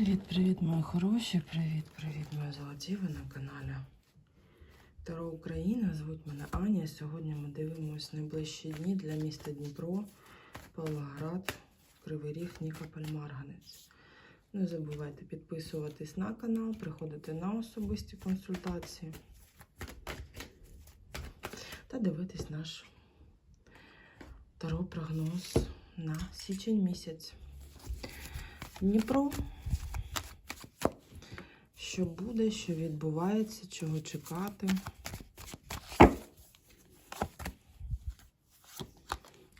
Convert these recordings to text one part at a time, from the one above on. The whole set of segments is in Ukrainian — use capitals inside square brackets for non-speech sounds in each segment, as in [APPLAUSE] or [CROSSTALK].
Привіт-привіт, мої хороші! Привіт-привіт, мої золоті! Ви на каналі Таро Україна. Звуть мене Аня. Сьогодні ми дивимося найближчі дні для міста Дніпро, Павлоград, Кривий Ріг, Нікополь, Марганець. Не забувайте підписуватись на канал, приходити на особисті консультації та дивитись наш таро-прогноз на січень місяць. Дніпро що буде, що відбувається, чого чекати.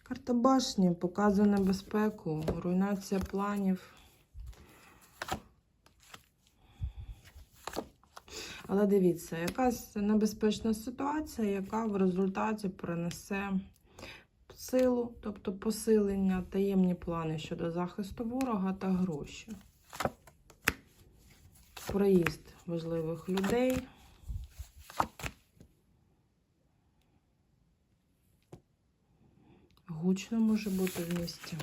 Карта башні показує небезпеку, руйнація планів. Але дивіться, якась небезпечна ситуація, яка в результаті принесе силу, тобто посилення, таємні плани щодо захисту ворога та гроші проїзд важливих людей. Гучно може бути в місті.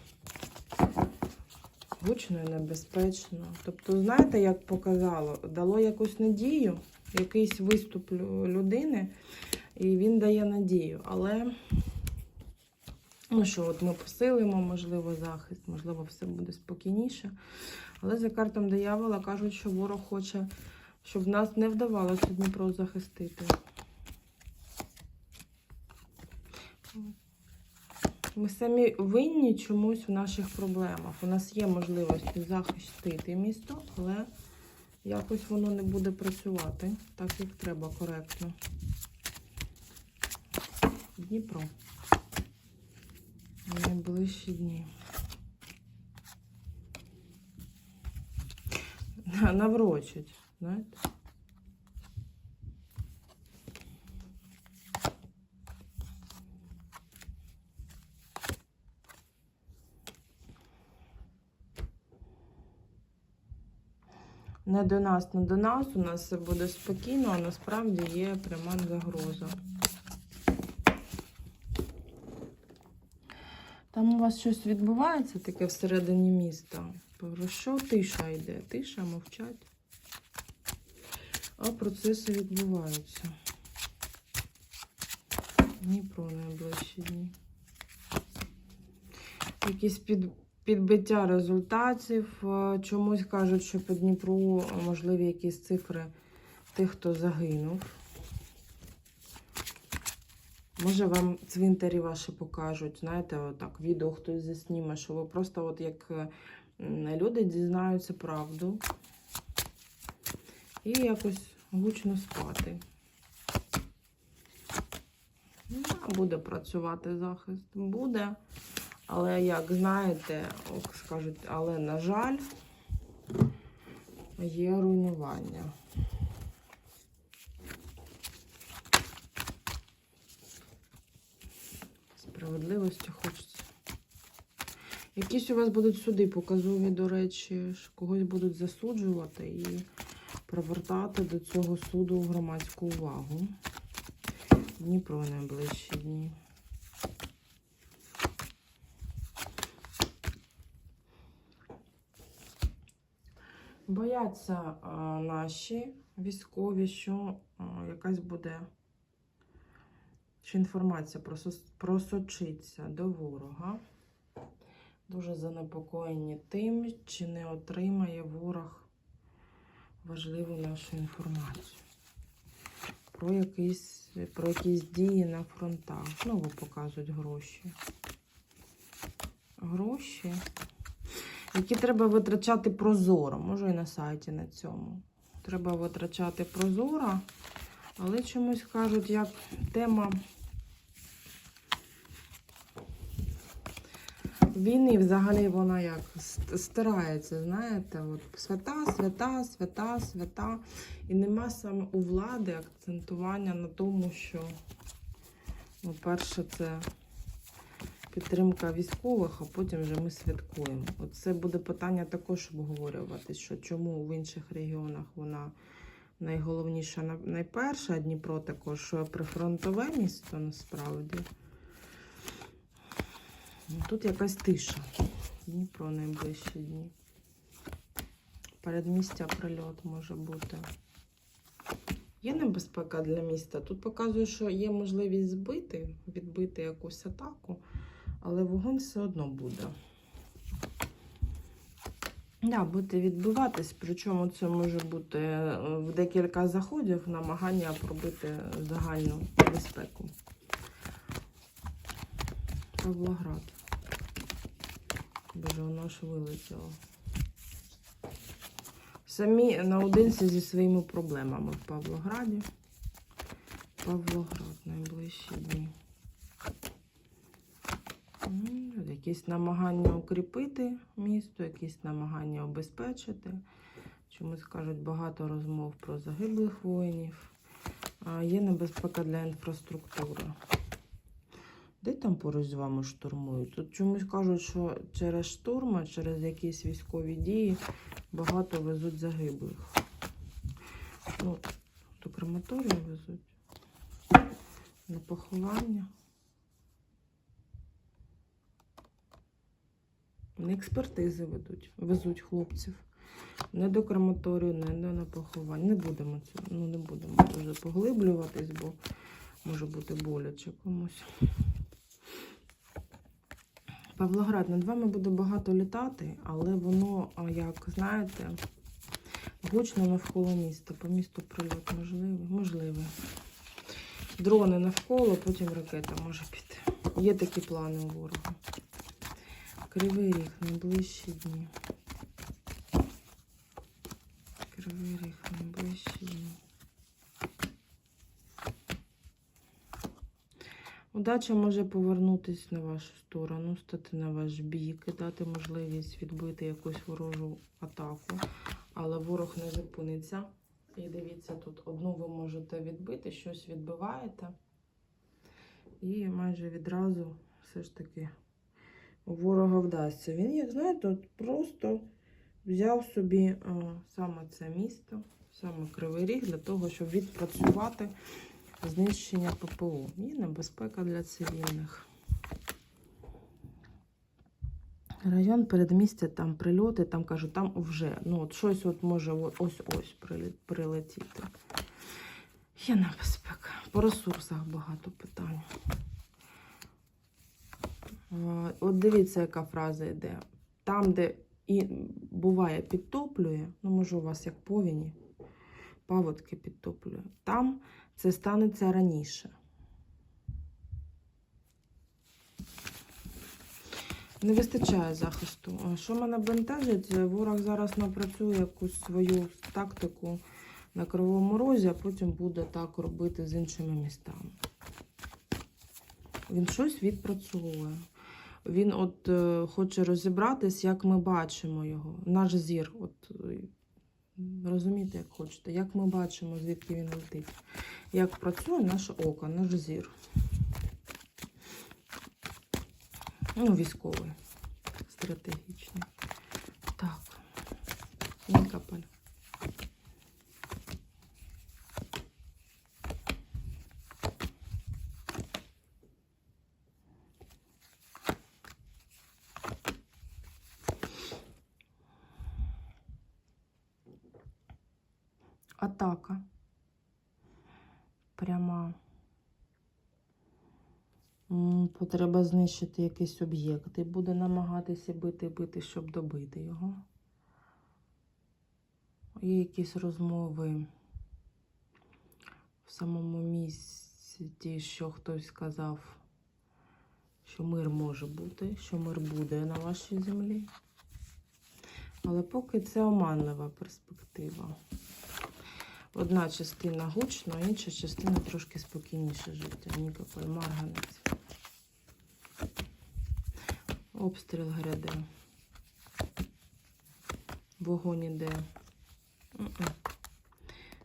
Гучно і небезпечно. Тобто, знаєте, як показало, дало якусь надію, якийсь виступ людини, і він дає надію. Але, ну що, от ми посилимо, можливо, захист, можливо, все буде спокійніше. Але за картом диявола кажуть, що ворог хоче, щоб нас не вдавалося Дніпро захистити. Ми самі винні чомусь в наших проблемах. У нас є можливості захистити місто, але якось воно не буде працювати так, як треба коректно. Дніпро. Найближчі дні. [LAUGHS] наврочить, знаєте. Не до нас, не до нас, у нас все буде спокійно, а насправді є пряма загроза. Там у вас щось відбувається таке всередині міста. Про що тиша йде? Тиша, мовчать. А процеси відбуваються. Дніпро найближчі дні. Якісь під, підбиття результатів. Е, Чомусь кажуть, що по Дніпру можливі якісь цифри тих, хто загинув. Може, вам цвинтарі ваші покажуть, знаєте, отак, відео хтось засніме, що ви просто от як е, люди дізнаються правду і якось гучно спати. Ну, Буде працювати захист. Буде. Але, як знаєте, ок, скажуть, але, на жаль, є руйнування. Справедливості хочеться. Якісь у вас будуть суди показові, до речі, когось будуть засуджувати і привертати до цього суду громадську увагу. Дніпро найближчі дні. Бояться а, наші військові, що а, якась буде, що інформація просочиться до ворога. Дуже занепокоєні тим, чи не отримає ворог важливу нашу інформацію. Про якісь, про якісь дії на фронтах. Знову показують гроші. Гроші, які треба витрачати прозоро. Може і на сайті на цьому. Треба витрачати прозоро, але чомусь кажуть, як тема війни взагалі вона як стирається, знаєте, от свята, свята, свята, свята. І нема саме у влади акцентування на тому, що, ну, перше, це підтримка військових, а потім вже ми святкуємо. От це буде питання також обговорювати, що чому в інших регіонах вона найголовніша, на- найперша, Дніпро також прифронтове місто насправді. Тут якась тиша. Дніпро найближчі дні. Передмістя прильот може бути. Є небезпека для міста. Тут показує, що є можливість збити, відбити якусь атаку, але вогонь все одно буде. Да, буде відбиватись, причому це може бути е, в декілька заходів намагання пробити загальну безпеку. Павлоград. Боже, воно ж вилетіло. Самі наодинці зі своїми проблемами в Павлограді. Павлоград найближчі дні. Якісь намагання укріпити місто, якісь намагання обезпечити. Чомусь кажуть багато розмов про загиблих воїнів. Є небезпека для інфраструктури. Де там поруч з вами штурмують? Тут чомусь кажуть, що через штурми, через якісь військові дії багато везуть загиблих. Ну, до крематорію везуть. На поховання. На експертизи ведуть, везуть хлопців. Не до крематорію, не, не на поховання. Не будемо це, ну не будемо дуже поглиблюватись, бо може бути боляче комусь. Павлоград над вами буде багато літати, але воно, як знаєте, гучно навколо міста. По місту прильот можливий? Можливий. Дрони навколо, потім ракета може піти. Є такі плани у ворога. Кривий ріг, найближчі дні. Кривий ріг, найближчі дні. Удача може повернутися на вашу сторону, стати на ваш бік і дати можливість відбити якусь ворожу атаку, але ворог не зупиниться. І дивіться, тут одну ви можете відбити, щось відбиваєте. І майже відразу все ж таки у ворога вдасться. Він, як знаєте, от просто взяв собі а, саме це місто, саме Кривий Ріг, для того, щоб відпрацювати знищення ППО. І небезпека для цивільних. Район передмістя, там прильоти, там кажуть, там вже ну от щось от може ось-ось прилетіти. Є небезпека. По ресурсах багато питань. От дивіться, яка фраза йде. Там, де і буває підтоплює, ну, може, у вас як повіні, паводки підтоплює, там це станеться раніше. Не вистачає захисту. Що мене бентежить? Ворог зараз напрацює якусь свою тактику на Кривому Розі, а потім буде так робити з іншими містами. Він щось відпрацьовує. Він от е, хоче розібратись, як ми бачимо його. Наш зір. От, розумієте, як хочете, як ми бачимо, звідки він летить. Як працює наше око, наш зір. Ну, військовий, стратегічний. Так, Нікополь. Атака. Пряма. Потреба знищити якийсь об'єкт і буде намагатися бити, бити, щоб добити його. Є якісь розмови в самому місті, що хтось сказав, що мир може бути, що мир буде на вашій землі. Але поки це оманлива перспектива. Одна частина гучно, а інша частина трошки спокійніше життя. Нікополь, Марганець. Обстріл гряде. Вогонь іде.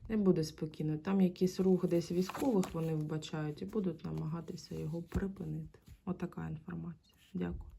Не буде спокійно. Там якийсь рух десь військових вони вбачають і будуть намагатися його припинити. Отака інформація. Дякую.